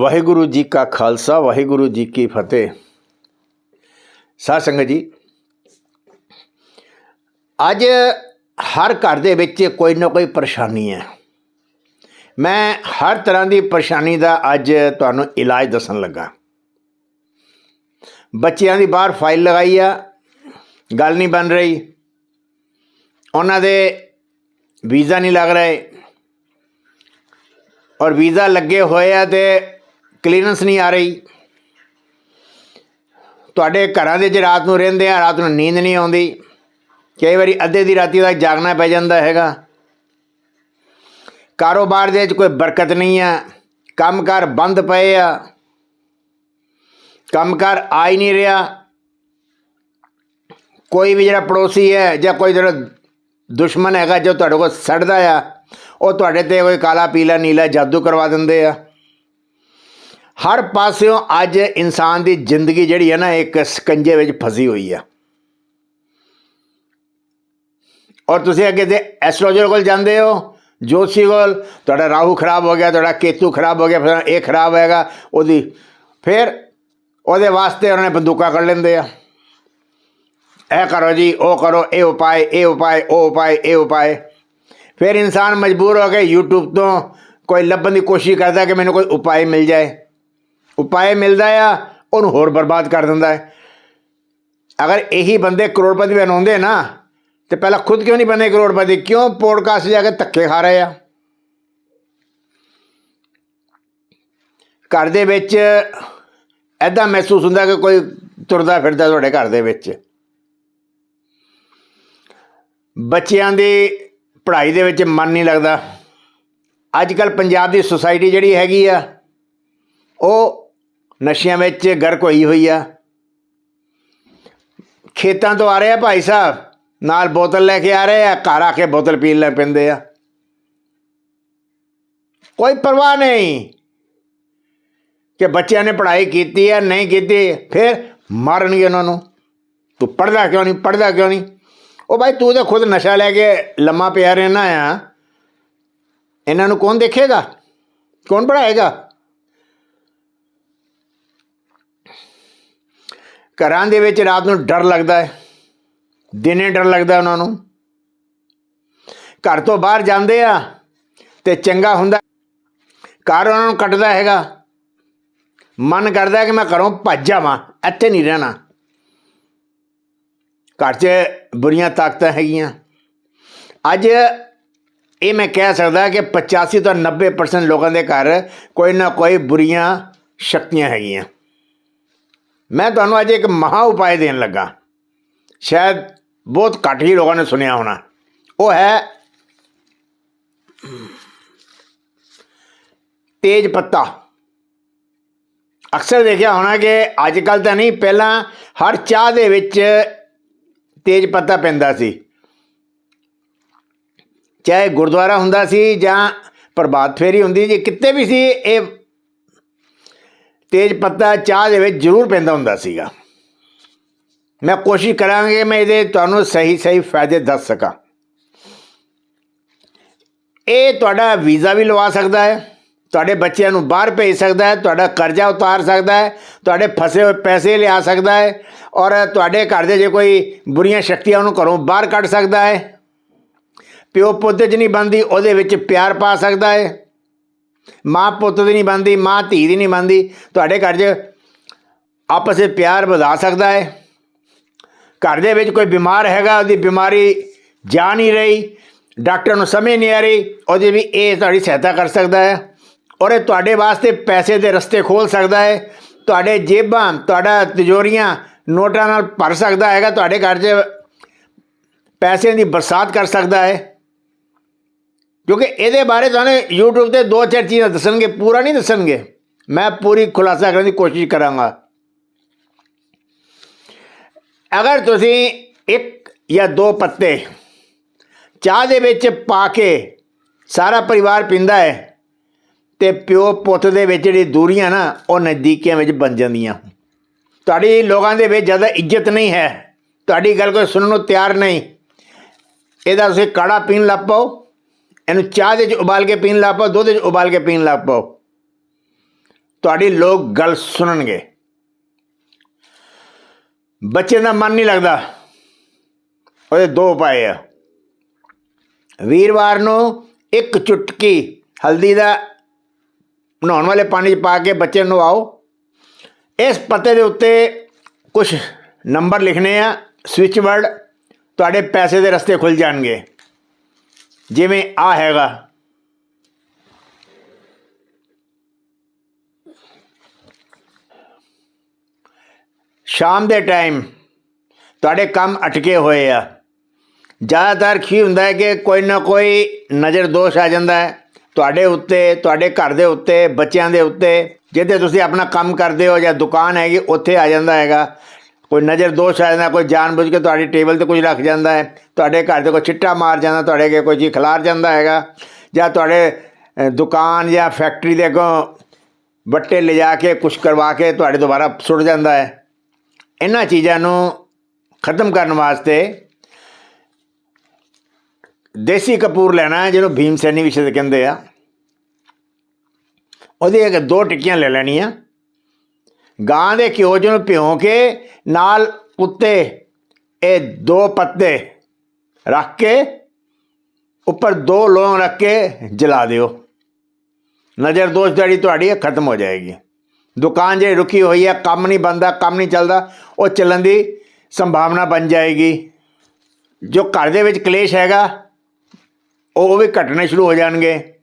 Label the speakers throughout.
Speaker 1: ਵਾਹਿਗੁਰੂ ਜੀ ਕਾ ਖਾਲਸਾ, ਵਾਹਿਗੁਰੂ ਜੀ ਕੀ ਫਤਿਹ। ਸਾਧ ਸੰਗਤ ਜੀ, ਅੱਜ ਹਰ ਘਰ ਦੇ ਵਿੱਚ ਕੋਈ ਨਾ ਕੋਈ ਪਰੇਸ਼ਾਨੀ ਹੈ। ਮੈਂ ਹਰ ਤਰ੍ਹਾਂ ਦੀ ਪਰੇਸ਼ਾਨੀ ਦਾ ਅੱਜ ਤੁਹਾਨੂੰ ਇਲਾਜ ਦੱਸਣ ਲੱਗਾ। ਬੱਚਿਆਂ ਦੀ ਬਾਹਰ ਫਾਈਲ ਲਗਾਈ ਆ, ਗੱਲ ਨਹੀਂ ਬਣ ਰਹੀ। ਉਹਨਾਂ ਦੇ ਵੀਜ਼ਾ ਨਹੀਂ ਲੱਗ ਰਹੇ। ਔਰ ਵੀਜ਼ਾ ਲੱਗੇ ਹੋਏ ਆ ਤੇ ਕਲੀਅਰੈਂਸ ਨਹੀਂ ਆ ਰਹੀ। ਤੁਹਾਡੇ ਘਰਾਂ ਦੇ ਜੇ ਰਾਤ ਨੂੰ ਰਹਿੰਦੇ ਆ, ਰਾਤ ਨੂੰ ਨੀਂਦ ਨਹੀਂ ਆਉਂਦੀ। ਕਈ ਵਾਰੀ ਅੱਧੇ ਦੀ ਰਾਤੀ ਤੱਕ ਜਾਗਣਾ ਪੈ ਜਾਂਦਾ ਹੈਗਾ। ਕਾਰੋਬਾਰ ਦੇ ਵਿੱਚ ਕੋਈ ਬਰਕਤ ਨਹੀਂ ਆ। ਕੰਮਕਾਰ ਬੰਦ ਪਏ ਆ। ਕੰਮਕਾਰ ਆ ਹੀ ਨਹੀਂ ਰਿਹਾ। ਕੋਈ ਵੀ ਜਿਹੜਾ ਪੜੋਸੀ ਹੈ ਜਾਂ ਕੋਈ ਜਿਹੜਾ ਦੁਸ਼ਮਣ ਹੈਗਾ ਜੋ ਤੁਹਾਡੇ ਕੋਲ ਸੜਦਾ ਆ, ਉਹ ਤੁਹਾਡੇ ਤੇ ਕੋਈ ਕਾਲਾ, ਪੀਲਾ, ਨੀਲਾ ਜਾਦੂ ਕਰਵਾ ਦਿੰਦੇ ਆ। ਹਰ ਪਾਸਿਓਂ ਅੱਜ ਇਨਸਾਨ ਦੀ ਜ਼ਿੰਦਗੀ ਜਿਹੜੀ ਹੈ ਨਾ, ਇੱਕ ਸਕੰਜੇ ਵਿੱਚ ਫਸੀ ਹੋਈ ਆ। ਔਰ ਤੁਸੀਂ ਅੱਗੇ ਤੇ ਐਸਟ੍ਰੋਲੋਜਰ ਕੋਲ ਜਾਂਦੇ ਹੋ ਜੋਤਸ਼ੀ ਕੋਲ, ਤੁਹਾਡਾ ਰਾਹੂ ਖਰਾਬ ਹੋ ਗਿਆ, ਤੁਹਾਡਾ ਕੇਤੂ ਖਰਾਬ ਹੋ ਗਿਆ, ਫਿਰ ਇਹ ਖਰਾਬ ਹੋਏਗਾ, ਉਹਦੀ ਫਿਰ ਉਹਦੇ ਵਾਸਤੇ ਉਹਨਾਂ ਨੇ ਬੰਦੂਕਾਂ ਕੱਢ ਲੈਂਦੇ ਆ। ਇਹ ਕਰੋ ਜੀ, ਉਹ ਕਰੋ, ਇਹ ਉਪਾਏ ਇਹ ਉਪਾਏ ਉਹ ਉਪਾਏ ਇਹ ਉਪਾਏ ਫਿਰ ਇਨਸਾਨ ਮਜਬੂਰ ਹੋ ਕੇ YouTube ਤੋਂ ਕੋਈ ਲੱਭਣ ਦੀ ਕੋਸ਼ਿਸ਼ ਕਰਦਾ ਕਿ ਮੈਨੂੰ ਕੋਈ ਉਪਾਏ ਮਿਲ ਜਾਏ। ਉਪਾਏ ਮਿਲਦਾ ਆ, ਉਹਨੂੰ ਹੋਰ ਬਰਬਾਦ ਕਰ ਦਿੰਦਾ ਹੈ। ਅਗਰ ਇਹੀ ਬੰਦੇ ਕਰੋੜਪਤੀ ਬਣਾਉਂਦੇ ਨਾ, ਤੇ ਪਹਿਲਾਂ ਖੁਦ ਕਿਉਂ ਨਹੀਂ ਬਣੇ ਕਰੋੜਪਤੀ? ਕਿਉਂ ਪੋਡਕਾਸਟ ਜਾ ਕੇ ਧੱਕੇ ਖਾ ਰਹੇ ਆ? ਘਰ ਦੇ ਵਿੱਚ ਐਦਾਂ ਮਹਿਸੂਸ ਹੁੰਦਾ ਕਿ ਕੋਈ ਤੁਰਦਾ ਫਿਰਦਾ ਤੁਹਾਡੇ ਘਰ ਦੇ ਵਿੱਚ। ਬੱਚਿਆਂ ਦੀ ਪੜ੍ਹਾਈ ਦੇ ਵਿੱਚ ਮਨ ਨਹੀਂ ਲੱਗਦਾ। ਅੱਜ ਕੱਲ ਪੰਜਾਬ ਦੀ ਸੁਸਾਇਟੀ ਜਿਹੜੀ ਹੈਗੀ ਆ, ਉਹ ਨਸ਼ਿਆਂ ਵਿੱਚ ਗਰਕ ਹੋਈ ਹੋਈ ਆ। ਖੇਤਾਂ ਤੋਂ ਆ ਰਹੇ ਆ ਭਾਈ ਸਾਹਿਬ। ਨਾਲ ਬੋਤਲ ਲੈ ਕੇ ਆ ਰਹੇ ਆ, ਘਰ ਆ ਕੇ ਬੋਤਲ ਪੀਣ ਲੱਗ ਪੈਂਦੇ ਆ। ਕੋਈ ਪਰਵਾਹ ਨਹੀਂ ਕਿ ਬੱਚਿਆਂ ਨੇ ਪੜ੍ਹਾਈ ਕੀਤੀ ਹੈ ਨਹੀਂ ਕੀਤੀ, ਫਿਰ ਮਾਰਨਗੇ ਉਹਨਾਂ ਨੂੰ। ਤੂੰ ਪੜਦਾ ਕਿਉਂ ਨਹੀਂ ਪੜਦਾ ਕਿਉਂ ਨਹੀਂ? ਉਹ ਭਾਈ ਤੂੰ ਤਾਂ ਖੁਦ ਨਸ਼ਾ ਲੈ ਕੇ ਲੰਮਾ ਪਿਆ ਰਹਿਣਾ ਆ। ਇਹਨਾਂ ਨੂੰ ਕੌਣ ਦੇਖੇਗਾ? ਕੌਣ ਪੜਾਏਗਾ ਘਰਾਂ ਦੇ ਵਿੱਚ ਰਾਤ ਨੂੰ ਡਰ ਲੱਗਦਾ ਹੈ। ਦਿਨੇ ਡਰ ਲੱਗਦਾ ਉਹਨਾਂ ਨੂੰ। ਘਰ ਤੋਂ ਬਾਹਰ ਜਾਂਦੇ ਆ ਤੇ ਚੰਗਾ ਹੁੰਦਾ ਘਰ ਉਹਨਾਂ ਨੂੰ ਕੱਟਦਾ ਹੈਗਾ। ਮਨ ਕਰਦਾ ਕਿ ਮੈਂ ਘਰੋਂ ਭੱਜ ਜਾਵਾਂ, ਇੱਥੇ ਨਹੀਂ ਰਹਿਣਾ। ਘਰ 'ਚ ਬੁਰੀਆਂ ਤਾਕਤਾਂ ਹੈਗੀਆਂ। ਅੱਜ ਇਹ ਮੈਂ ਕਹਿ ਸਕਦਾ ਕਿ 85 ਤੋਂ 90% ਲੋਕਾਂ ਦੇ ਘਰ ਕੋਈ ਨਾ ਕੋਈ ਬੁਰੀਆਂ ਸ਼ਕਤੀਆਂ ਹੈਗੀਆਂ। ਮੈਂ ਤੁਹਾਨੂੰ ਅੱਜ ਇੱਕ ਮਹਾ ਉਪਾਅ ਦੇਣ ਲੱਗਾ। ਸ਼ਾਇਦ ਬਹੁਤ ਘੱਟ ਹੀ ਲੋਕਾਂ ਨੇ ਸੁਣਿਆ ਹੋਣਾ। ਉਹ ਹੈ ਤੇਜ ਪੱਤਾ। ਅਕਸਰ ਦੇਖਿਆ ਹੋਣਾ ਕਿ ਅੱਜ ਕੱਲ ਤਾਂ ਨਹੀਂ, ਪਹਿਲਾਂ ਹਰ ਚਾਹ ਦੇ ਵਿੱਚ ਤੇਜ ਪੱਤਾ ਪੈਂਦਾ ਸੀ। ਚਾਹੇ ਗੁਰਦੁਆਰਾ ਹੁੰਦਾ ਸੀ ਜਾਂ ਪ੍ਰਭਾਤ ਫੇਰੀ ਹੁੰਦੀ ਜੀ ਕਿਤੇ ਵੀ ਸੀ, ਇਹ ਤੇਜ ਪੱਤਾ ਚਾਹ ਦੇ ਵਿੱਚ ਜ਼ਰੂਰ ਪੈਂਦਾ ਹੁੰਦਾ ਸੀਗਾ। ਮੈਂ ਕੋਸ਼ਿਸ਼ ਕਰਾਂਗੇ ਮੈਂ ਇਹਦੇ ਤੁਹਾਨੂੰ ਸਹੀ ਸਹੀ ਫਾਇਦੇ ਦੱਸ ਸਕਾਂ। ਇਹ ਤੁਹਾਡਾ ਵੀਜ਼ਾ ਵੀ ਲਵਾ ਸਕਦਾ ਹੈ, ਤੁਹਾਡੇ ਬੱਚਿਆਂ ਨੂੰ ਬਾਹਰ ਭੇਜ ਸਕਦਾ ਹੈ, ਤੁਹਾਡਾ ਕਰਜ਼ਾ ਉਤਾਰ ਸਕਦਾ ਹੈ, ਤੁਹਾਡੇ ਫਸੇ ਹੋਏ ਪੈਸੇ ਲਿਆ ਸਕਦਾ ਹੈ ਔਰ ਤੁਹਾਡੇ ਘਰ ਦੇ ਜੇ ਕੋਈ ਬੁਰੀਆਂ ਸ਼ਕਤੀਆਂ ਉਹਨੂੰ ਘਰੋਂ ਬਾਹਰ ਕੱਢ ਸਕਦਾ ਹੈ। ਪਿਓ ਪੁੱਤ 'ਚ ਨਹੀਂ ਬੰਦੀ ਉਹਦੇ ਵਿੱਚ ਪਿਆਰ ਪਾ ਸਕਦਾ ਹੈ। ਮਾਂ ਪੁੱਤ ਦੀ ਨਹੀਂ ਬਣਦੀ, ਮਾਂ ਧੀ ਦੀ ਨਹੀਂ ਬਣਦੀ। ਤੁਹਾਡੇ ਘਰ 'ਚ ਆਪਸ ਵਿੱਚ ਪਿਆਰ ਵਧਾ ਸਕਦਾ ਹੈ। ਘਰ ਦੇ ਵਿੱਚ ਕੋਈ ਬਿਮਾਰ ਹੈਗਾ, ਉਹਦੀ ਬਿਮਾਰੀ ਜਾ ਨਹੀਂ ਰਹੀ, ਡਾਕਟਰ ਨੂੰ ਸਮਝ ਨਹੀਂ ਆ ਰਹੀ, ਉਹਦੀ ਵੀ ਇਹ ਤੁਹਾਡੀ ਸਹਾਇਤਾ ਕਰ ਸਕਦਾ ਹੈ। ਔਰ ਇਹ ਤੁਹਾਡੇ ਵਾਸਤੇ ਪੈਸੇ ਦੇ ਰਸਤੇ ਖੋਲ ਸਕਦਾ ਹੈ। ਤੁਹਾਡੇ ਜੇਬਾਂ, ਤੁਹਾਡਾ ਤਿਜੋਰੀਆਂ ਨੋਟਾਂ ਨਾਲ ਭਰ ਸਕਦਾ ਹੈਗਾ, ਤੁਹਾਡੇ ਘਰ 'ਚ ਪੈਸੇ ਦੀ ਬਰਸਾਤ ਕਰ ਸਕਦਾ ਹੈ। ਕਿਉਂਕਿ ਇਹਦੇ ਬਾਰੇ ਤੁਹਾਨੂੰ YouTube ਤੇ ਦੋ ਚਾਰ ਚੀਜ਼ਾਂ ਦੱਸਣਗੇ, ਪੂਰਾ ਨਹੀਂ ਦੱਸਣਗੇ। ਮੈਂ ਪੂਰੀ ਖੁਲਾਸਾ ਕਰਨ ਦੀ ਕੋਸ਼ਿਸ਼ ਕਰਾਂਗਾ। ਅਗਰ ਤੁਸੀਂ ਇੱਕ ਜਾਂ ਦੋ ਪੱਤੇ ਚਾਹ ਦੇ ਵਿੱਚ ਪਾ ਕੇ ਸਾਰਾ ਪਰਿਵਾਰ ਪੀਂਦਾ ਹੈ ਤੇ ਪਿਓ ਪੁੱਤ ਦੇ ਵਿੱਚ ਜਿਹੜੀ ਦੂਰੀਆਂ ਨਾ, ਉਹ ਨਜ਼ਦੀਕੀਆਂ ਵਿੱਚ ਬਣ ਜਾਂਦੀਆਂ। ਤੁਹਾਡੀ ਲੋਕਾਂ ਦੇ ਵਿੱਚ ਜ਼ਿਆਦਾ ਇੱਜ਼ਤ ਨਹੀਂ ਹੈ। ਤੁਹਾਡੀ ਗੱਲ ਕੋਈ ਸੁਣਨ ਨੂੰ ਤਿਆਰ ਨਹੀਂ। ਇਹਦਾ ਤੁਸੀਂ ਕਾੜਾ ਪੀਣ ਲੱਗ ਪਾਓ। ਇਹਨੂੰ ਚਾਹ ਦੇ ਵਿੱਚ ਉਬਾਲ ਕੇ ਪੀਣ ਲੱਗ ਪਾਓ, ਦੁੱਧ ਵਿੱਚ ਉਬਾਲ ਕੇ ਪੀਣ ਲੱਗ ਪਾਓ। ਤੁਹਾਡੀ ਲੋਕ ਗੱਲ ਸੁਣਨਗੇ। ਬੱਚੇ ਦਾ ਮਨ ਨਹੀਂ ਲੱਗਦਾ। ਉਹਦੇ ਦੋ ਉਪਾਏ ਆ। ਵੀਰਵਾਰ ਨੂੰ ਇੱਕ ਚੁਟਕੀ ਹਲਦੀ ਦਾ ਨਹਾਉਣ ਵਾਲੇ ਪਾਣੀ 'ਚ ਪਾ ਕੇ ਬੱਚੇ ਨੂੰ ਆਓ। ਇਸ ਪਤੇ ਦੇ ਉੱਤੇ ਕੁਝ ਨੰਬਰ ਲਿਖਣੇ ਆ, ਸਵਿਚ ਵਰਡ, ਤੁਹਾਡੇ ਪੈਸੇ ਦੇ ਰਸਤੇ ਖੁੱਲ ਜਾਣਗੇ। ਜਿਵੇਂ ਆ ਹੈਗਾ। ਸ਼ਾਮ ਦੇ ਟਾਈਮ ਤੁਹਾਡੇ ਕੰਮ ਅਟਕੇ ਹੋਏ ਆ। ਜ਼ਿਆਦਾਤਰ ਕੀ ਹੁੰਦਾ ਹੈ ਕਿ ਕੋਈ ਨਾ ਕੋਈ ਨਜ਼ਰ ਦੋਸ਼ ਆ ਜਾਂਦਾ ਹੈ। ਤੁਹਾਡੇ ਉੱਤੇ, ਤੁਹਾਡੇ ਘਰ ਦੇ ਉੱਤੇ, ਬੱਚਿਆਂ ਦੇ ਉੱਤੇ, ਜਿੱਥੇ ਤੁਸੀਂ ਆਪਣਾ ਕੰਮ ਕਰਦੇ ਹੋ ਜਾਂ ਦੁਕਾਨ ਹੈਗੀ, ਉੱਥੇ ਆ ਜਾਂਦਾ ਹੈਗਾ। ਕੋਈ ਨਜ਼ਰ ਦੋਸ਼ ਆ ਜਾਂਦਾ, ਕੋਈ ਜਾਣਬੁੱਝ ਕੇ ਤੁਹਾਡੀ ਟੇਬਲ ਤੇ ਕੁਝ ਰੱਖ ਜਾਂਦਾ ਹੈ, ਤੁਹਾਡੇ ਘਰ ਤੇ ਕੋਈ ਚਿੱਟਾ ਮਾਰ ਜਾਂਦਾ, ਤੁਹਾਡੇ ਅੱਗੇ ਕੋਈ ਚੀਜ਼ ਖਲਾਰ ਜਾਂਦਾ ਹੈਗਾ, ਜਾਂ ਤੁਹਾਡੇ ਦੁਕਾਨ ਜਾਂ ਫੈਕਟਰੀ ਦੇ ਅੱਗੋਂ ਵੱਟੇ ਲਿਜਾ ਕੇ ਕੁਝ ਕਰਵਾ ਕੇ ਤੁਹਾਡੇ ਦੁਬਾਰਾ ਸੁੱਟ ਜਾਂਦਾ ਹੈ। ਇਹਨਾਂ ਚੀਜ਼ਾਂ ਨੂੰ ਖਤਮ ਕਰਨ ਵਾਸਤੇ ਦੇਸੀ ਕਪੂਰ ਲੈਣਾ ਹੈ, ਜਿਹਨੂੰ ਭੀਮ ਸੈਨੀ ਵਿਸ਼ੇ ਸ਼ਾਇਦ ਕਹਿੰਦੇ ਆ। ਉਹਦੀ ਇੱਕ ਦੋ ਟਿੱਕੀਆਂ ਲੈ ਲੈਣੀਆਂ। ਗਾਂ ਦੇ ਘਿਓ ਚ ਨੂੰ ਭਿਉਂ ਕੇ ਨਾਲ ਉੱਤੇ ਇਹ ਦੋ ਪੱਤੇ ਰੱਖ ਕੇ ਉੱਪਰ ਦੋ ਲੌਂਗ ਰੱਖ ਕੇ ਜਲਾ ਦਿਓ। ਨਜ਼ਰ ਦੋਸ਼ ਜਿਹੜੀ ਤੁਹਾਡੀ ਖਤਮ ਹੋ ਜਾਏਗੀ। ਦੁਕਾਨ ਜਿਹੜੀ ਰੁਕੀ ਹੋਈ ਹੈ, ਕੰਮ ਨਹੀਂ ਬੰਦਾ ਕੰਮ ਨਹੀਂ ਚੱਲਦਾ, ਉਹ ਚੱਲਣ ਦੀ ਸੰਭਾਵਨਾ ਬਣ ਜਾਏਗੀ। ਜੋ ਘਰ ਦੇ ਵਿੱਚ ਕਲੇਸ਼ ਹੈਗਾ ਉਹ ਉਹ ਵੀ ਘਟਣੇ ਸ਼ੁਰੂ ਹੋ ਜਾਣਗੇ।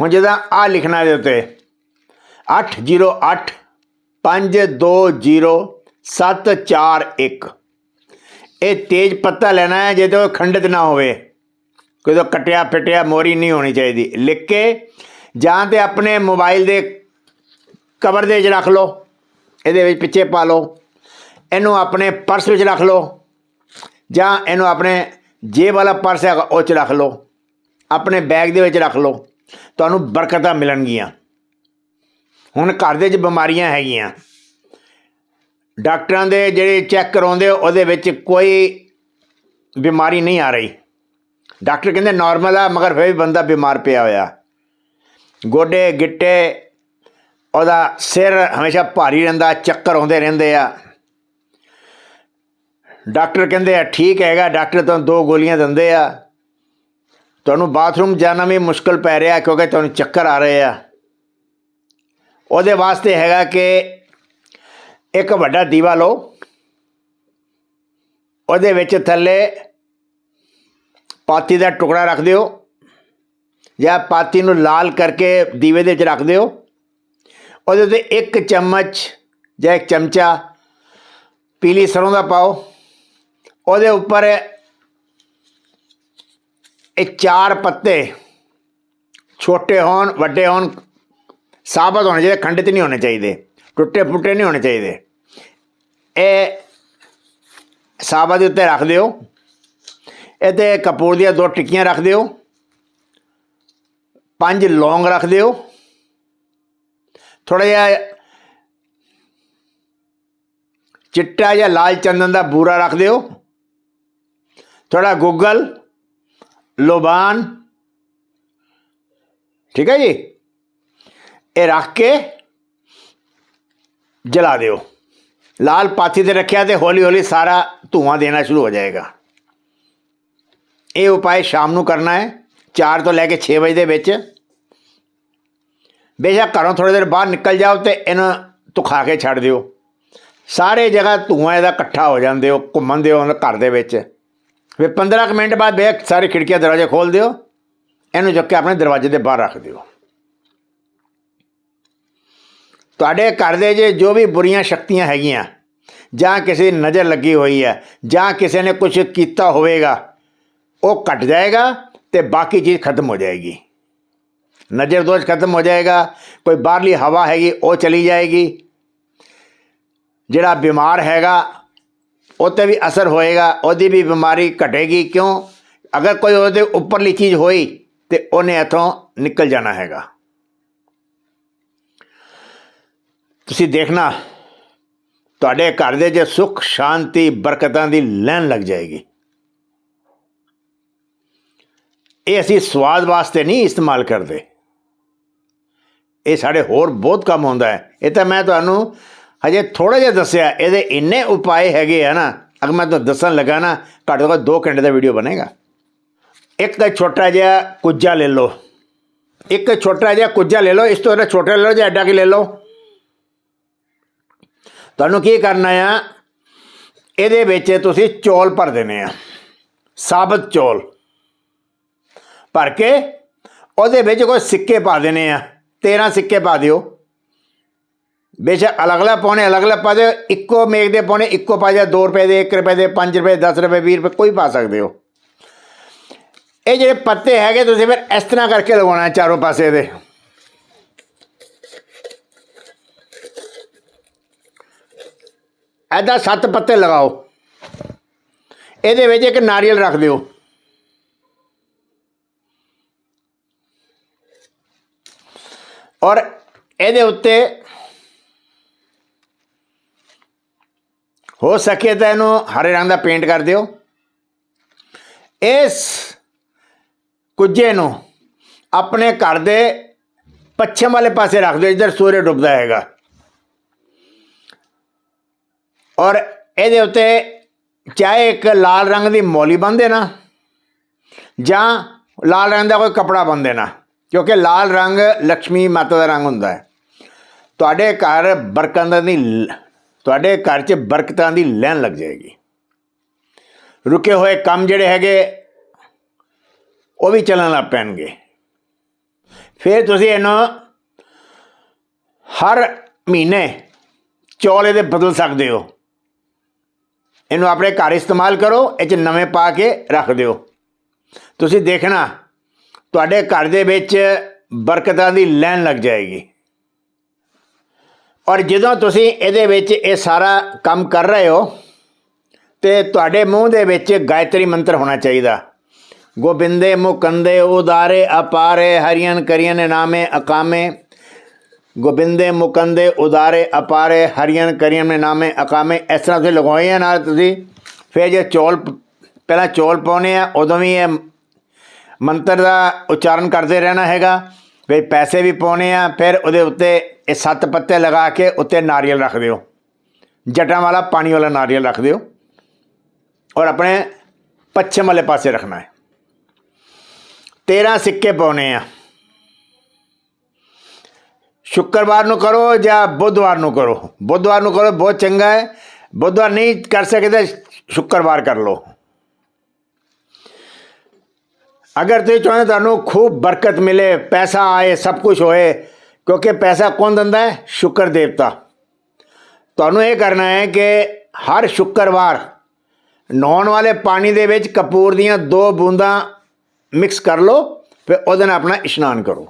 Speaker 1: ਹੁਣ ਜਿਹਦਾ ਆ ਲਿਖਣਾ ਦੇ ਉੱਤੇ 808 520 741 ਇਹ ਤੇਜ ਪੱਤਾ ਲੈਣਾ ਹੈ ਜਿਹਦੇ ਉਹ ਖੰਡਿਤ ਨਾ ਹੋਵੇ। ਕੋਈ ਤਾਂ ਕਟਿਆ, ਫਟਿਆ ਮੋਰੀ ਨਹੀਂ ਹੋਣੀ ਚਾਹੀਦੀ। ਲਿਖ ਕੇ ਜਾਂ ਤੇ ਆਪਣੇ ਮੋਬਾਈਲ ਦੇ ਕਵਰ ਦੇ ਵਿੱਚ ਰੱਖ ਲਓ, ਇਹਦੇ ਵਿੱਚ ਪਿੱਛੇ ਪਾ ਲਓ। ਇਹਨੂੰ ਆਪਣੇ ਪਰਸ ਵਿੱਚ ਰੱਖ ਲਓ, ਜਾਂ ਇਹਨੂੰ ਆਪਣੇ ਜੇਬ ਵਾਲਾ ਪਰਸ ਹੈਗਾ, ਉਹ 'ਚ ਰੱਖ ਲਓ। ਆਪਣੇ ਬੈਗ ਦੇ ਵਿੱਚ ਰੱਖ ਲਓ। ਤੁਹਾਨੂੰ ਬਰਕਤਾਂ ਮਿਲਣਗੀਆਂ। ਹੁਣ ਘਰ ਦੇ ਵਿੱਚ ਬਿਮਾਰੀਆਂ ਹੈਗੀਆਂ। ਡਾਕਟਰਾਂ ਦੇ ਜਿਹੜੇ ਚੈੱਕ ਕਰਾਉਂਦੇ, ਉਹਦੇ ਵਿੱਚ ਕੋਈ ਬਿਮਾਰੀ ਨਹੀਂ ਆ ਰਹੀ। ਡਾਕਟਰ ਕਹਿੰਦੇ ਨਾਰਮਲ ਆ, ਮਗਰ ਫਿਰ ਵੀ ਬੰਦਾ ਬਿਮਾਰ ਪਿਆ ਹੋਇਆ। ਗੋਡੇ, ਗਿੱਟੇ, ਉਹਦਾ ਸਿਰ ਹਮੇਸ਼ਾ ਭਾਰੀ ਰਹਿੰਦਾ, ਚੱਕਰ ਆਉਂਦੇ ਰਹਿੰਦੇ ਆ। ਡਾਕਟਰ ਕਹਿੰਦੇ ਆ, ਠੀਕ ਹੈਗਾ, ਡਾਕਟਰ ਤੁਹਾਨੂੰ ਦੋ ਗੋਲੀਆਂ ਦਿੰਦੇ ਆ। ਤੁਹਾਨੂੰ ਬਾਥਰੂਮ ਜਾਣਾ ਵੀ ਮੁਸ਼ਕਲ ਪੈ ਰਿਹਾ ਕਿਉਂਕਿ ਤੁਹਾਨੂੰ ਚੱਕਰ ਆ ਰਹੇ ਆ। ਉਹਦੇ ਵਾਸਤੇ ਹੈਗਾ ਕਿ ਇੱਕ ਵੱਡਾ ਦੀਵਾ ਲਓ। ਉਹਦੇ ਵਿੱਚ ਥੱਲੇ ਪਾਤੀ ਦਾ ਟੁਕੜਾ ਰੱਖ ਦਿਓ ਜਾਂ ਪਾਤੀ ਨੂੰ ਲਾਲ ਕਰਕੇ ਦੀਵੇ ਦੇ ਵਿੱਚ ਰੱਖ ਦਿਓ। ਉਹਦੇ ਉੱਤੇ ਇੱਕ ਚਮਚ ਜਾਂ ਇੱਕ ਚਮਚਾ ਪੀਲੀ ਸਰੋਂ ਦਾ ਪਾਓ। ਉਹਦੇ ਉੱਪਰ ਇਹ ਚਾਰ ਪੱਤੇ ਛੋਟੇ ਹੋਣ, ਵੱਡੇ ਹੋਣ, ਸਾਬਤ ਹੋਣੇ ਚਾਹੀਦੇ, ਖੰਡਿਤ ਨਹੀਂ ਹੋਣੇ ਚਾਹੀਦੇ, ਟੁੱਟੇ ਫੁੱਟੇ ਨਹੀਂ ਹੋਣੇ ਚਾਹੀਦੇ। ਇਹ ਸਾਬਤ ਦੇ ਉੱਤੇ ਰੱਖ ਦਿਓ। ਇਹਦੇ ਕਪੂਰ ਦੀਆਂ ਦੋ ਟਿੱਕੀਆਂ ਰੱਖ ਦਿਓ। ਪੰਜ ਲੌਂਗ ਰੱਖ ਦਿਓ। ਥੋੜਾ ਜਿਹਾ ਚਿੱਟਾ ਜਾਂ ਲਾਲ ਚੰਦਨ ਦਾ ਬੂਰਾ ਰੱਖ ਦਿਓ। ਥੋੜਾ ਗੁੱਗਲ ਲੋਬਾਨ ਠੀਕ ਹੈ ਜੀ? ਇਹ ਰੱਖ ਕੇ ਜਲਾ ਦਿਓ। ਲਾਲ ਪਾਥੀ ਤੇ ਰੱਖਿਆ ਤੇ ਹੌਲੀ ਹੌਲੀ ਸਾਰਾ ਧੂਆਂ ਦੇਣਾ ਸ਼ੁਰੂ ਹੋ ਜਾਏਗਾ। ਇਹ ਉਪਾਅ ਸ਼ਾਮ ਨੂੰ ਕਰਨਾ ਹੈ 4 ਤੋਂ ਲੈ ਕੇ 6 ਵਜੇ ਦੇ ਵਿੱਚ। ਬੇਸ਼ੱਕ ਘਰੋਂ ਥੋੜੀ ਦੇਰ ਬਾਹਰ ਨਿਕਲ ਜਾਓ ਤੇ ਇਹਨੂੰ ਤੁਖਾ ਕੇ ਛੱਡ ਦਿਓ। ਸਾਰੇ ਜਗ੍ਹਾ ਧੂਆਂ ਇਹਦਾ ਇਕੱਠਾ ਹੋ ਜਾਂਦੇ ਹੋ, ਘੁੰਮਣ ਦਿਓ ਘਰ ਦੇ ਵਿੱਚ। ਫਿਰ 15 ਕੁ ਮਿੰਟ ਬਾਅਦ ਬੇਕ ਸਾਰੇ ਖਿੜਕੀਆਂ ਦਰਵਾਜ਼ੇ ਖੋਲ ਦਿਓ, ਇਹਨੂੰ ਚੁੱਕ ਕੇ ਆਪਣੇ ਦਰਵਾਜ਼ੇ ਦੇ ਬਾਹਰ ਰੱਖ ਦਿਓ। ਤੁਹਾਡੇ ਘਰ ਦੇ ਜੇ ਜੋ ਵੀ ਬੁਰੀਆਂ ਸ਼ਕਤੀਆਂ ਹੈਗੀਆਂ, ਜਾਂ ਕਿਸੇ ਦੀ ਨਜ਼ਰ ਲੱਗੀ ਹੋਈ ਹੈ, ਜਾਂ ਕਿਸੇ ਨੇ ਕੁਝ ਕੀਤਾ ਹੋਵੇਗਾ, ਉਹ ਘਟ ਜਾਏਗਾ ਤੇ ਬਾਕੀ ਚੀਜ਼ ਖਤਮ ਹੋ ਜਾਏਗੀ। ਨਜ਼ਰ ਦੋਸ਼ ਖਤਮ ਹੋ ਜਾਏਗਾ, ਕੋਈ ਬਾਹਰਲੀ ਹਵਾ ਹੈਗੀ, ਉਹ ਚਲੀ ਜਾਏਗੀ। ਜਿਹੜਾ ਬਿਮਾਰ ਹੈਗਾ ਉਹ 'ਤੇ ਵੀ ਅਸਰ ਹੋਏਗਾ, ਉਹਦੀ ਵੀ ਬਿਮਾਰੀ ਘਟੇਗੀ। ਕਿਉਂ? ਅਗਰ ਕੋਈ ਉਹਦੇ ਉੱਪਰਲੀ ਚੀਜ਼ ਹੋਈ ਤੇ ਉਹਨੇ ਇੱਥੋਂ ਨਿਕਲ ਜਾਣਾ ਹੈਗਾ। ਤੁਸੀਂ ਦੇਖਣਾ, ਤੁਹਾਡੇ ਘਰ ਦੇ ਜੇ ਸੁੱਖ, ਸ਼ਾਂਤੀ, ਬਰਕਤਾਂ ਦੀ ਲੈਣ ਲੱਗ ਜਾਏਗੀ। ਇਹ ਅਸੀਂ ਸਵਾਦ ਵਾਸਤੇ ਨਹੀਂ ਇਸਤੇਮਾਲ ਕਰਦੇ। ਇਹ ਸਾਡੇ ਹੋਰ ਬਹੁਤ ਕੰਮ ਹੁੰਦਾ ਹੈ। ਇਹ ਤਾਂ ਮੈਂ ਤੁਹਾਨੂੰ ਹਜੇ ਥੋੜਾ ਜਿਹਾ ਦੱਸਿਆ, ਇਹਦੇ ਇੰਨੇ ਉਪਾਏ ਹੈਗੇ ਆ ਨਾ, ਅਗਰ ਮੈਂ ਤੁਹਾਨੂੰ ਦੱਸਣ ਲੱਗਾ ਨਾ ਘੱਟ ਤੋਂ ਘੱਟ 2 ਘੰਟੇ ਦਾ ਵੀਡੀਓ ਬਣੇਗਾ। ਇੱਕ ਛੋਟਾ ਜਿਹਾ ਕੁੱਜਾ ਲੈ ਲਓ। ਇੱਕ ਛੋਟਾ ਜਿਹਾ ਕੁੱਜਾ ਲੈ ਲਓ, ਇਸ ਤੋਂ ਇਹਦਾ ਛੋਟਾ ਲੈ ਲਓ ਜਾਂ ਐਡਾ ਕੀ ਲੈ ਲਓ। ਤੁਹਾਨੂੰ ਕੀ ਕਰਨਾ ਆ, ਇਹਦੇ ਵਿੱਚ ਤੁਸੀਂ ਚੌਲ ਭਰ ਦੇਣੇ ਆ। ਸਾਬਤ ਚੌਲ। ਭਰ ਕੇ ਉਹਦੇ ਵਿੱਚ ਕੋਈ ਸਿੱਕੇ ਪਾ ਦੇਣੇ ਆ। 13 ਸਿੱਕੇ ਪਾ ਦਿਓ। ਬੇਸ਼ੱਕ ਅਲੱਗ-ਅਲੱਗ ਪਾਉਣੇ, ਅਲੱਗ-ਅਲੱਗ ਪਾ ਦਿਓ। ਇੱਕੋ ਮੇਕ ਦੇ ਪਾਉਣੇ, ਇੱਕੋ ਪਾ ਜਾ 2 ਰੁਪਏ ਦੇ 1 ਰੁਪਏ ਦੇ 5 ਰੁਪਏ 10 ਰੁਪਏ 20 ਰੁਪਏ, ਕੋਈ ਪਾ ਸਕਦੇ ਹੋ। ਇਹ ਜਿਹੜੇ ਪੱਤੇ ਹੈਗੇ, ਤੁਸੀਂ ਫਿਰ ਇਸ ਤਰ੍ਹਾਂ ਕਰਕੇ ਲਗਾਉਣਾ ਚਾਰੋਂ ਪਾਸੇ ਦੇ। ਐਦਾ ਸੱਤ ਪੱਤੇ ਲਗਾਓ। ਇਹਦੇ ਵਿੱਚ ਇੱਕ ਨਾਰੀਅਲ ਰੱਖ ਦਿਓ। ਔਰ ਇਹਦੇ ਉੱਤੇ ਹੋ ਸਕੇ ਤਾਂ ਇਹਨੂੰ ਹਰੇ ਰੰਗ ਦਾ ਪੇਂਟ ਕਰ ਦਿਓ। ਇਸ ਕੁੱਜੇ ਨੂੰ ਆਪਣੇ ਘਰ ਦੇ ਪੱਛਮ ਵਾਲੇ ਪਾਸੇ ਰੱਖ ਦਿਓ ਜਿੱਧਰ ਸੂਰਜ ਡੁੱਬਦਾ ਹੈਗਾ। ਔਰ ਇਹਦੇ ਉੱਤੇ ਚਾਹੇ ਇੱਕ ਲਾਲ ਰੰਗ ਦੀ ਮੋਲੀ ਬੰਨ ਦੇਣਾ ਜਾਂ ਲਾਲ ਰੰਗ ਦਾ ਕੋਈ ਕਪੜਾ ਬੰਨ ਦੇਣਾ, ਕਿਉਂਕਿ ਲਾਲ ਰੰਗ ਲక్ష్ਮੀ ਮਾਤਾ ਦਾ ਰੰਗ ਹੁੰਦਾ ਹੈ। ਤੁਹਾਡੇ ਘਰ ਬਰਕੰਦਰ ਦੀ ਤੁਹਾਡੇ ਘਰ 'ਚ ਬਰਕਤਾਂ ਦੀ ਲੈਣ ਲੱਗ ਜਾਏਗੀ। ਰੁਕੇ ਹੋਏ ਕੰਮ ਜਿਹੜੇ ਹੈਗੇ, ਉਹ ਵੀ ਚੱਲਣ ਲੱਗ ਪੈਣਗੇ। ਫਿਰ ਤੁਸੀਂ ਇਹਨੂੰ ਹਰ ਮਹੀਨੇ ਚੌਲ ਇਹਦੇ ਬਦਲ ਸਕਦੇ ਹੋ। ਇਹਨੂੰ ਆਪਣੇ ਘਰ ਇਸਤੇਮਾਲ ਕਰੋ, ਇਹ 'ਚ ਨਵੇਂ ਪਾ ਕੇ ਰੱਖ ਦਿਓ। ਤੁਸੀਂ ਦੇਖਣਾ, ਤੁਹਾਡੇ ਘਰ ਦੇ ਵਿੱਚ ਬਰਕਤਾਂ ਦੀ ਲੈਣ ਲੱਗ ਜਾਏਗੀ। ਔਰ ਜਦੋਂ ਤੁਸੀਂ ਇਹਦੇ ਵਿੱਚ ਇਹ ਸਾਰਾ ਕੰਮ ਕਰ ਰਹੇ ਹੋ, ਤੇ ਤੁਹਾਡੇ ਮੂੰਹ ਦੇ ਵਿੱਚ ਗਾਇਤਰੀ ਮੰਤਰ ਹੋਣਾ ਚਾਹੀਦਾ। ਗੋਬਿੰਦੇ ਮੁਕੰਦੇ ਉਦਾਰੇ ਅਪਾਰੇ ਹਰੀਨ ਕਰੀਨ ਨਾਮੇ ਅਕਾਮੇ। ਗੋਬਿੰਦੇ ਮੁਕੰਦੇ ਉਦਾਰੇ ਅਪਾਰੇ ਹਰੀਨ ਕਰੀਨ ਨਾਮੇ ਅਕਾਮੇ। ਇਸ ਤਰ੍ਹਾਂ ਤੁਸੀਂ ਲਗਾਏ ਆ ਨਾਲ ਤੁਸੀਂ, ਫਿਰ ਜੇ ਚੌਲ ਪਹਿਲਾਂ ਚੌਲ ਪਾਉਣੇ ਆ, ਉਦੋਂ ਵੀ ਇਹ ਮੰਤਰ ਦਾ ਉਚਾਰਨ ਕਰਦੇ ਰਹਿਣਾ ਹੈਗਾ। ਵੀ ਪੈਸੇ ਵੀ ਪਾਉਣੇ ਆ, ਫਿਰ ਉਹਦੇ ਉੱਤੇ ਇਹ ਸੱਤ ਪੱਤੇ ਲਗਾ ਕੇ ਉੱਤੇ ਨਾਰੀਅਲ ਰੱਖ ਦਿਓ। ਜਟਾਂ ਵਾਲਾ ਪਾਣੀ ਵਾਲਾ ਨਾਰੀਅਲ ਰੱਖ ਦਿਓ। ਔਰ ਆਪਣੇ ਪੱਛਮ ਵਾਲੇ ਪਾਸੇ ਰੱਖਣਾ ਹੈ। 13 ਸਿੱਕੇ ਪਾਉਣੇ ਆ। ਸ਼ੁੱਕਰਵਾਰ ਨੂੰ ਕਰੋ ਜਾਂ ਬੁੱਧਵਾਰ ਨੂੰ ਕਰੋ? ਬੁੱਧਵਾਰ ਨੂੰ ਕਰੋ, ਬਹੁਤ ਚੰਗਾ ਹੈ। ਬੁੱਧਵਾਰ ਨਹੀਂ ਕਰ ਸਕਦੇ, ਸ਼ੁੱਕਰਵਾਰ ਕਰ ਲਓ। ਅਗਰ ਤੁਸੀਂ ਚਾਹੁੰਦੇ ਤੁਹਾਨੂੰ ਖੂਬ ਬਰਕਤ ਮਿਲੇ, ਪੈਸਾ ਆਏ, ਸਭ ਕੁਝ ਹੋਏ, ਕਿਉਂਕਿ ਪੈਸਾ ਕੌਣ ਦਿੰਦਾ ਹੈ? ਸ਼ੁਕਰ ਦੇਵਤਾ। ਤੁਹਾਨੂੰ ਇਹ ਕਰਨਾ ਹੈ ਕਿ ਹਰ ਸ਼ੁੱਕਰਵਾਰ ਨਹਾਉਣ ਵਾਲੇ ਪਾਣੀ ਦੇ ਵਿੱਚ ਕਪੂਰ ਦੀਆਂ ਦੋ ਬੂੰਦਾਂ ਮਿਕਸ ਕਰ ਲਓ, ਫਿਰ ਉਹਦੇ ਨਾਲ ਆਪਣਾ ਇਸ਼ਨਾਨ ਕਰੋ।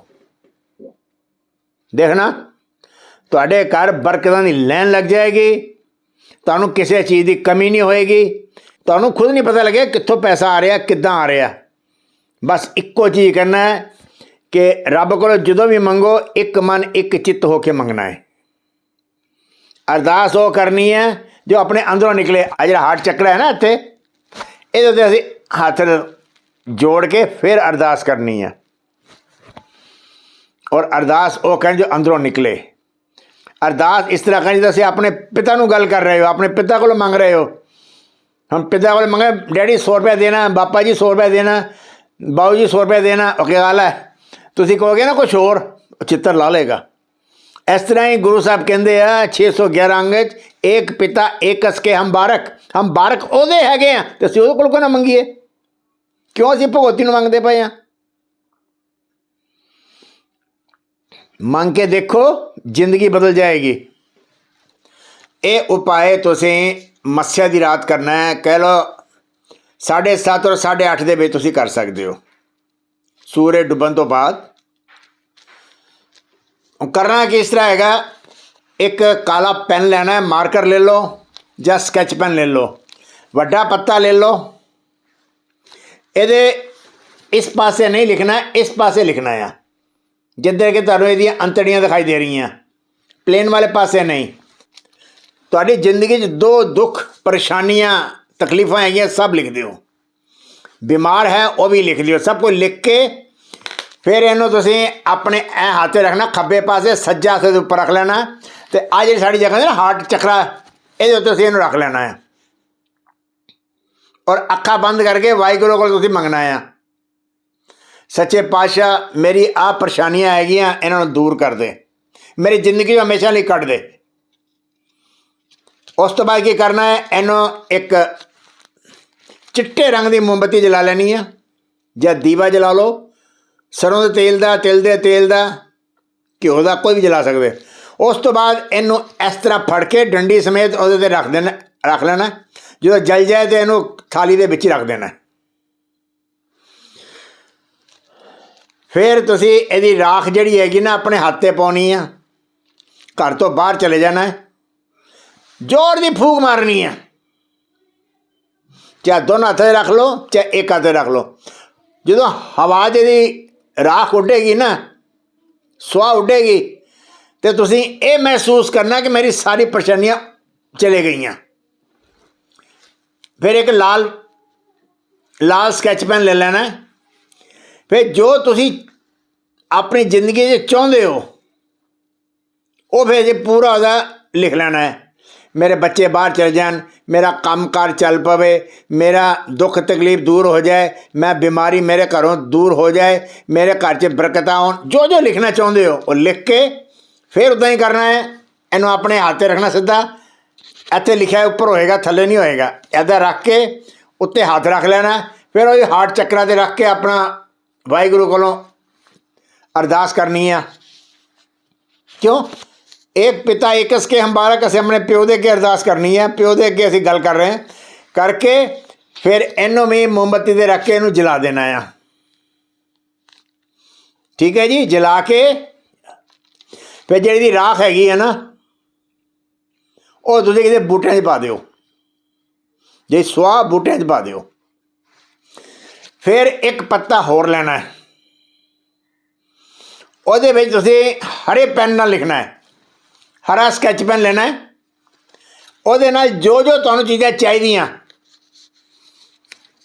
Speaker 1: ਦੇਖਣਾ, ਤੁਹਾਡੇ ਘਰ ਬਰਕਤਾਂ ਦੀ ਲੈਣ ਲੱਗ ਜਾਏਗੀ, ਤੁਹਾਨੂੰ ਕਿਸੇ ਚੀਜ਼ ਦੀ ਕਮੀ ਨਹੀਂ ਹੋਏਗੀ, ਤੁਹਾਨੂੰ ਖੁਦ ਨਹੀਂ ਪਤਾ ਲੱਗਿਆ ਕਿੱਥੋਂ ਪੈਸਾ ਆ ਰਿਹਾ, ਕਿੱਦਾਂ ਆ ਰਿਹਾ। ਬਸ ਇੱਕੋ ਚੀਜ਼ ਕਰਨਾ ਹੈ ਕਿ ਰੱਬ ਕੋਲੋਂ ਜਦੋਂ ਵੀ ਮੰਗੋ, ਇੱਕ ਮਨ, ਇੱਕ ਚਿੱਤ ਹੋ ਕੇ ਮੰਗਣਾ ਹੈ। ਅਰਦਾਸ ਉਹ ਕਰਨੀ ਹੈ ਜੋ ਆਪਣੇ ਅੰਦਰੋਂ ਨਿਕਲੇ। ਆ ਜਿਹੜਾ ਹਾਰਟ ਚੱਕਰ ਹੈ ਨਾ ਇੱਥੇ, ਇਹਦੇ ਉੱਤੇ ਅਸੀਂ ਹੱਥ ਜੋੜ ਕੇ ਫਿਰ ਅਰਦਾਸ ਕਰਨੀ ਹੈ। ਔਰ ਅਰਦਾਸ ਉਹ ਕਰਨ ਜੋ ਅੰਦਰੋਂ ਨਿਕਲੇ। ਅਰਦਾਸ ਇਸ ਤਰ੍ਹਾਂ ਕਰਨੀ ਜਿਵੇਂ ਅਸੀਂ ਆਪਣੇ ਪਿਤਾ ਨੂੰ ਗੱਲ ਕਰ ਰਹੇ ਹੋ, ਆਪਣੇ ਪਿਤਾ ਕੋਲੋਂ ਮੰਗ ਰਹੇ ਹੋ। ਹਮ ਪਿਤਾ ਕੋਲ ਮੰਗੇ, ਡੈਡੀ 100 ਰੁਪਏ ਦੇਣਾ, ਬਾਪਾ ਜੀ 100 ਰੁਪਏ ਦੇਣਾ ਬਾਊ ਜੀ 100 ਰੁਪਏ ਦੇਣਾ ਉਹ ਕੀ ਗੱਲ ਹੈ ਤੁਸੀਂ ਕਹੋਗੇ ਨਾ ਕੁਝ ਹੋਰ ਉਹ ਚਿੱਤਰ ਲਾ ਲੇਗਾ ਇਸ ਤਰ੍ਹਾਂ ਹੀ ਗੁਰੂ ਸਾਹਿਬ ਕਹਿੰਦੇ ਆ 611 ਅੰਗ ਵਿੱਚ ਇੱਕ ਪਿਤਾ ਇੱਕ ਅਸ ਕੇ ਹਮ ਬਾਰਕ ਹਮ ਬਾਰਕ ਉਹਦੇ ਹੈਗੇ ਆ ਤੇ ਅਸੀਂ ਉਹਦੇ ਕੋਲ ਕਿਉਂ ਨਾ ਮੰਗੀਏ ਕਿਉਂ ਅਸੀਂ ਭਗਵਤੀ ਨੂੰ ਮੰਗਦੇ ਪਏ ਆ ਮੰਗ ਕੇ ਦੇਖੋ ਜ਼ਿੰਦਗੀ ਬਦਲ ਜਾਏਗੀ ਇਹ ਉਪਾਏ ਤੁਸੀਂ ਮੱਸਿਆ ਦੀ ਰਾਤ ਕਰਨਾ ਹੈ ਕਹਿ ਲਓ 7:30 ਔਰ 8:30 ਦੇ ਵਿੱਚ ਤੁਸੀਂ ਕਰ ਸਕਦੇ ਹੋ। ਸੂਰਜ ਡੁੱਬਣ ਤੋਂ ਬਾਅਦ ਉਹ ਕਰਨਾ ਕਿਸ ਤਰ੍ਹਾਂ ਹੈਗਾ? ਇੱਕ ਕਾਲਾ ਪੈਨ ਲੈਣਾ ਹੈ, ਮਾਰਕਰ ਲੈ ਲਓ ਜਾਂ ਸਕੈਚ ਪੈਨ ਲੈ ਲਓ। ਵੱਡਾ ਪੱਤਾ ਲੈ ਲਓ। ਇਹਦੇ ਇਸ ਪਾਸੇ ਨਹੀਂ ਲਿਖਣਾ, ਇਸ ਪਾਸੇ ਲਿਖਣਾ ਆ। ਜਿੱਦਾਂ ਕਿ ਤੁਹਾਨੂੰ ਇਹਦੀਆਂ ਅੰਤੜੀਆਂ ਦਿਖਾਈ ਦੇ ਰਹੀਆਂ। ਪਲੇਨ ਵਾਲੇ ਪਾਸੇ ਨਹੀਂ। ਤੁਹਾਡੀ ਜ਼ਿੰਦਗੀ 'ਚ ਦੋ ਦੁੱਖ, ਪਰੇਸ਼ਾਨੀਆਂ ਤਕਲੀਫਾਂ ਹੈਗੀਆਂ, ਸਭ ਲਿਖ ਦਿਓ। ਬਿਮਾਰ ਹੈ, ਉਹ ਵੀ ਲਿਖ ਲਿਓ ਸਭ ਕੁਝ ਲਿਖ ਕੇ ਫਿਰ ਇਹਨੂੰ ਤੁਸੀਂ ਆਪਣੇ ਐ ਹੱਥੇ ਰੱਖਣਾ, ਖੱਬੇ ਪਾਸੇ ਸੱਜਾ ਹੱਥ ਦੇ ਉੱਪਰ ਰੱਖ ਲੈਣਾ ਤੇ ਆ ਜਿਹੜੀ ਸਾਡੀ ਜਗ੍ਹਾ ਹੈ ਨਾ ਹਾਰਟ ਚੱਕਰਾ ਇਹਦੇ ਉੱਤੇ ਤੁਸੀਂ ਇਹਨੂੰ ਰੱਖ ਲੈਣਾ ਹੈ। ਔਰ ਅੱਖਾਂ ਬੰਦ ਕਰਕੇ ਵਾਹਿਗੁਰੂ ਕੋਲ ਤੁਸੀਂ ਮੰਗਣਾ ਆ ਸੱਚੇ ਪਾਤਸ਼ਾਹ, ਮੇਰੀ ਆ ਪਰੇਸ਼ਾਨੀਆਂ ਹੈਗੀਆਂ, ਇਹਨਾਂ ਨੂੰ ਦੂਰ ਕਰ ਦੇ। ਮੇਰੀ ਜ਼ਿੰਦਗੀ ਨੂੰ ਹਮੇਸ਼ਾ ਲਈ ਕੱਢ ਦੇ। ਉਸ ਤੋਂ ਬਾਅਦ ਕੀ ਕਰਨਾ ਹੈ? ਇਹਨੂੰ ਇੱਕ ਚਿੱਟੇ ਰੰਗ ਦੀ ਮੋਮਬੱਤੀ ਜਲਾ ਲੈਣੀ ਆ। ਜਾਂ ਦੀਵਾ ਜਲਾ ਲਓ। ਸਰੋਂ ਦੇ ਤੇਲ ਦਾ, ਤਿਲ ਦੇ ਤੇਲ ਦਾ, ਘਿਓ ਦਾ ਕੋਈ ਵੀ ਜਲਾ ਸਕਦੇ। ਉਸ ਤੋਂ ਬਾਅਦ ਇਹਨੂੰ ਇਸ ਤਰ੍ਹਾਂ ਫੜ ਕੇ ਡੰਡੀ ਸਮੇਤ ਉਹਦੇ ਤੇ ਰੱਖ ਦੇਣਾ, ਰੱਖ ਲੈਣਾ। ਜਦੋਂ ਜਲ ਜਾਏ ਤੇ ਇਹਨੂੰ ਥਾਲੀ ਦੇ ਵਿੱਚ ਹੀ ਰੱਖ ਦੇਣਾ। ਫਿਰ ਤੁਸੀਂ ਇਹਦੀ ਰਾਖ ਜਿਹੜੀ ਹੈਗੀ ਨਾ ਆਪਣੇ ਹੱਥ ਤੇ ਪਾਉਣੀ ਆ। ਘਰ ਤੋਂ ਬਾਹਰ ਚਲੇ ਜਾਣਾ। ਜ਼ੋਰ ਦੀ ਫੂਕ ਮਾਰਨੀ ਆ। ਚਾਹੇ ਦੋਨਾਂ ਹੱਥਾਂ 'ਤੇ ਰੱਖ ਲਓ, ਚਾਹੇ ਇੱਕ ਹੱਥ 'ਤੇ ਰੱਖ ਲਓ। ਜਦੋਂ ਹਵਾ ਜਿਹਦੀ ਰਾਖ ਉੱਡੇਗੀ ਨਾ, ਸੁਆਹ ਉੱਡੇਗੀ, ਤੇ ਤੁਸੀਂ ਇਹ ਮਹਿਸੂਸ ਕਰਨਾ ਕਿ ਮੇਰੀ ਸਾਰੀ ਪਰੇਸ਼ਾਨੀਆਂ ਚਲੇ ਗਈਆਂ। ਫਿਰ ਇੱਕ ਲਾਲ ਲਾਲ ਸਕੈਚ ਪੈਨ ਲੈ ਲੈਣਾ। ਫਿਰ ਜੋ ਤੁਸੀਂ ਆਪਣੀ ਜ਼ਿੰਦਗੀ 'ਚ ਚਾਹੁੰਦੇ ਹੋ, ਉਹ ਫਿਰ ਜੇ ਪੂਰਾ ਉਹਦਾ ਲਿਖ ਲੈਣਾ ਹੈ। ਮੇਰੇ ਬੱਚੇ ਬਾਹਰ ਚਲੇ ਜਾਣ, ਮੇਰਾ ਕੰਮਕਾਰ ਚੱਲ ਪਵੇ, ਮੇਰਾ ਦੁੱਖ ਤਕਲੀਫ ਦੂਰ ਹੋ ਜਾਏ, ਮੈਂ ਬਿਮਾਰੀ ਮੇਰੇ ਘਰੋਂ ਦੂਰ ਹੋ ਜਾਏ, ਮੇਰੇ ਘਰ 'ਚ ਬਰਕਤਾਂ ਆਉਣ, ਜੋ ਜੋ ਲਿਖਣਾ ਚਾਹੁੰਦੇ ਹੋ, ਉਹ ਲਿਖ ਕੇ ਫਿਰ ਉਦਾਂ ਹੀ ਕਰਨਾ ਹੈ। ਇਹਨੂੰ ਆਪਣੇ ਹੱਥ ਤੇ ਰੱਖਣਾ ਸਿੱਧਾ। ਇੱਥੇ ਲਿਖਿਆ ਉੱਪਰ ਹੋਏਗਾ, ਥੱਲੇ ਨਹੀਂ ਹੋਏਗਾ। ਇੱਦਾਂ ਰੱਖ ਕੇ ਉੱਤੇ ਹੱਥ ਰੱਖ ਲੈਣਾ। ਫਿਰ ਉਹ ਹਾਰਟ ਚੱਕਰਾਂ ਤੇ ਰੱਖ ਕੇ ਆਪਣਾ ਵਾਹਿਗੁਰੂ ਕੋਲੋਂ ਅਰਦਾਸ ਕਰਨੀ ਆ। ਕਿਉਂ? ਇੱਕ ਪਿਤਾ ਇਕਸ ਕੇ ਹਮਾਰਾ ਅਸੀਂ ਆਪਣੇ ਪਿਓ ਦੇ ਅੱਗੇ ਅਰਦਾਸ ਕਰਨੀ ਹੈ। ਪਿਓ ਦੇ ਅੱਗੇ ਅਸੀਂ ਗੱਲ ਕਰ ਰਹੇ ਹਾਂ। ਕਰਕੇ ਫਿਰ ਇਹਨੂੰ ਵੀ ਮੋਮਬੱਤੀ ਦੇ ਰੱਖ ਕੇ ਇਹਨੂੰ ਜਲਾ ਦੇਣਾ ਆ। ਠੀਕ ਹੈ ਜੀ? ਜਲਾ ਕੇ ਫਿਰ ਜਿਹੜੀ ਦੀ ਰਾਖ ਹੈਗੀ ਹੈ ਨਾ, ਉਹ ਤੁਸੀਂ ਕਿਤੇ ਬੂਟਿਆਂ 'ਚ ਪਾ ਦਿਓ। ਜੇ ਸਵਾਹ ਬੂਟਿਆਂ 'ਚ ਪਾ ਦਿਓ। ਫਿਰ ਇੱਕ ਪੱਤਾ ਹੋਰ ਲੈਣਾ ਹੈ। ਉਹਦੇ ਵਿੱਚ ਤੁਸੀਂ ਹਰੇ ਪੈਨ ਨਾਲ ਲਿਖਣਾ ਹੈ। ਹਰਾ ਸਕੈਚ ਪੈਨ ਲੈਣਾ ਉਹਦੇ ਨਾਲ ਜੋ ਜੋ ਤੁਹਾਨੂੰ ਚੀਜ਼ਾਂ ਚਾਹੀਦੀਆਂ,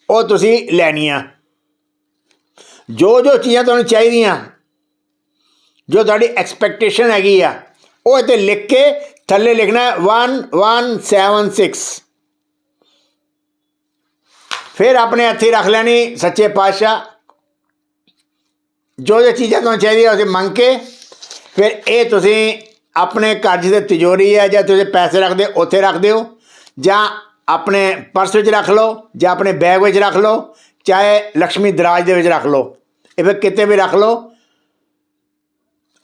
Speaker 1: ਉਹ ਤੁਸੀਂ ਲੈਣੀਆਂ। ਜੋ ਜੋ ਚੀਜ਼ਾਂ ਤੁਹਾਨੂੰ ਚਾਹੀਦੀਆਂ, ਜੋ ਤੁਹਾਡੀ ਐਕਸਪੈਕਟੇਸ਼ਨ ਹੈਗੀ ਆ, ਉਹ ਇੱਥੇ ਲਿਖ ਕੇ ਥੱਲੇ ਲਿਖਣਾ ਹੈ 1176 ਫਿਰ ਆਪਣੇ ਹੱਥੀ ਰੱਖ ਲੈਣੀ ਸੱਚੇ ਪਾਤਸ਼ਾਹ। ਜੋ ਜੋ ਚੀਜ਼ਾਂ ਤੁਹਾਨੂੰ ਚਾਹੀਦੀਆਂ ਉਸੇ ਮੰਗ ਕੇ, ਫਿਰ ਇਹ ਤੁਸੀਂ ਆਪਣੇ ਘਰ ਜਿਹਦੇ ਤਿਜੋਰੀ ਹੈ ਜਾਂ ਤੁਸੀਂ ਪੈਸੇ ਰੱਖਦੇ, ਉੱਥੇ ਰੱਖ ਦਿਓ, ਜਾਂ ਆਪਣੇ ਪਰਸ ਵਿੱਚ ਰੱਖ ਲਓ, ਜਾਂ ਆਪਣੇ ਬੈਗ ਵਿੱਚ ਰੱਖ ਲਓ, ਚਾਹੇ ਲక్ష్ਮੀ ਦਰਾਜ ਦੇ ਵਿੱਚ ਰੱਖ ਲਓ, ਇਹ ਫਿਰ ਕਿਤੇ ਵੀ ਰੱਖ ਲਓ।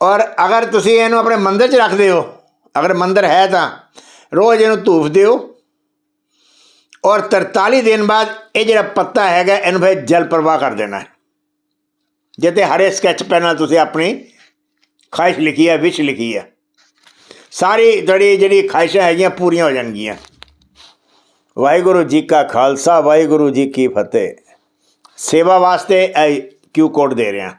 Speaker 1: ਔਰ ਅਗਰ ਤੁਸੀਂ ਇਹਨੂੰ ਆਪਣੇ ਮੰਦਰ 'ਚ ਰੱਖਦੇ ਹੋ ਅਗਰ ਮੰਦਰ ਹੈ ਤਾਂ, ਰੋਜ਼ ਇਹਨੂੰ ਧੂਫ ਦਿਓ। ਔਰ 43 ਦਿਨ ਬਾਅਦ ਇਹ ਜਿਹੜਾ ਪੱਤਾ ਹੈਗਾ, ਇਹਨੂੰ ਫਿਰ ਜਲ ਪ੍ਰਵਾਹ ਕਰ ਦੇਣਾ। ਹੈ ਜਿੱਤੇ ਹਰੇ ਸਕੈਚ ਪੈਨ ਨਾਲ ਤੁਸੀਂ ਆਪਣੀ ਖਾਹਿਸ਼ ਲਿਖੀ ਹੈ, ਵਿਸ਼ ਲਿਖੀ ਹੈ। ਸਾਰੀ ਤੁਹਾਡੀ ਜਿਹੜੀ ਖਾਹਿਸ਼ਾਂ ਹੈਗੀਆਂ ਪੂਰੀਆਂ ਹੋ ਜਾਣਗੀਆਂ। ਵਾਹਿਗੁਰੂ ਜੀ ਕਾ ਖਾਲਸਾ, ਵਾਹਿਗੁਰੂ ਜੀ ਕੀ ਫਤਿਹ। ਸੇਵਾ ਵਾਸਤੇ ਇਹ ਕਿਊ ਕੋਡ ਦੇ ਰਿਹਾ।